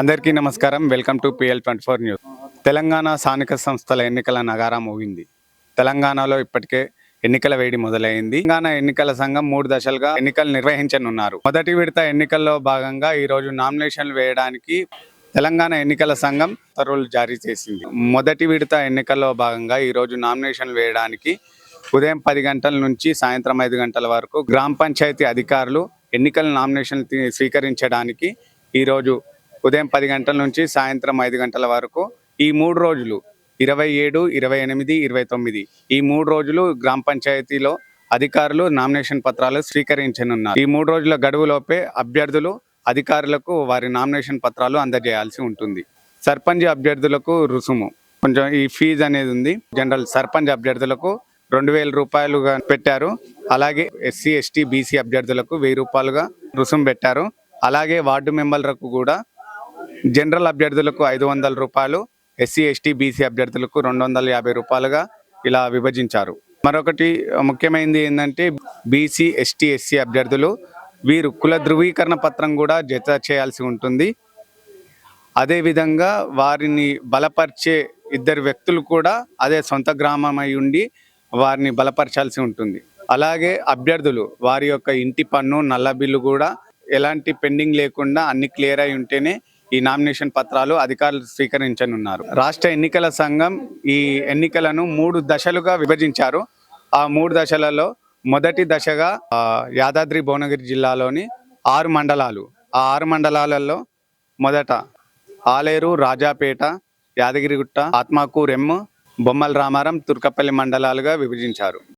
అందరికీ నమస్కారం. Welcome to PL twenty four news. Telangana స్థానిక సంస్థల ఎన్నికల నగారా మోగింది. తెలంగాణలో ఇప్పటికే ఎన్నికల వేడి మొదలైంది. తెలంగాణ ఎన్నికల సంఘం మూడు దశలుగా ఎన్నికలు నిర్వహించనున్నారు. మొదటి విడత ఎన్నికల్లో భాగంగా ఈ రోజు నామినేషన్లు వేయడానికి తెలంగాణ ఎన్నికల సంఘం ఉత్తర్వులు జారీ చేసింది. మొదటి విడత ఎన్నికల్లో భాగంగా ఈ రోజు నామినేషన్లు వేయడానికి ఉదయం పది గంటల నుంచి సాయంత్రం ఐదు గంటల వరకు గ్రామ పంచాయతీ అధికారులు ఎన్నికల నామినేషన్ స్వీకరించడానికి ఈరోజు ఉదయం పది గంటల నుంచి సాయంత్రం ఐదు గంటల వరకు ఈ మూడు రోజులు ఇరవై ఏడు ఇరవై ఎనిమిది ఇరవై తొమ్మిది ఈ మూడు రోజులు గ్రామ పంచాయతీలో అధికారులు నామినేషన్ పత్రాలు స్వీకరించనున్నారు. ఈ మూడు రోజుల గడువులోపే అభ్యర్థులు అధికారులకు వారి నామినేషన్ పత్రాలు అందజేయాల్సి ఉంటుంది. సర్పంచ్ అభ్యర్థులకు రుసుము. కొంచెం ఈ ఫీజు అనేది ఉంది. జనరల్ సర్పంచ్ అభ్యర్థులకు రెండు వేల రూపాయలుగా పెట్టారు. అలాగే ఎస్సీ ఎస్టీ బీసీ అభ్యర్థులకు వెయ్యి రూపాయలుగా రుసుము పెట్టారు. అలాగే వార్డు మెంబర్లకు కూడా జనరల్ అభ్యర్థులకు ఐదు వందల రూపాయలు ఎస్సీ ఎస్టీ బీసీ అభ్యర్థులకు రెండు వందల యాభై రూపాయలుగా ఇలా విభజించారు. మరొకటి ముఖ్యమైనది ఏంటంటే బీసీ ఎస్టీ ఎస్సీ అభ్యర్థులు వీరు కుల ధృవీకరణ పత్రం కూడా జత చేయాల్సి ఉంటుంది. అదేవిధంగా వారిని బలపరిచే ఇద్దరు వ్యక్తులు కూడా అదే సొంత గ్రామం అయి ఉండి వారిని బలపరచాల్సి ఉంటుంది. అలాగే అభ్యర్థులు వారి యొక్క ఇంటి పన్ను నల్ల బిల్లు కూడా ఎలాంటి పెండింగ్ లేకుండా అన్ని క్లియర్ అయి ఉంటేనే ఈ నామినేషన్ పత్రాలు అధికారులు స్వీకరించనున్నారు. రాష్ట్ర ఎన్నికల సంఘం ఈ ఎన్నికలను మూడు దశలుగా విభజించారు. ఆ మూడు దశలలో మొదటి దశగా యాదాద్రి భువనగిరి జిల్లాలోని ఆరు మండలాలు. ఆ ఆరు మండలాలలో మొదట ఆలేరు రాజాపేట యాదగిరిగుట్ట ఆత్మాకూర్ ఎమ్ బొమ్మల రామారం తుర్కపల్లి మండలాలుగా విభజించారు.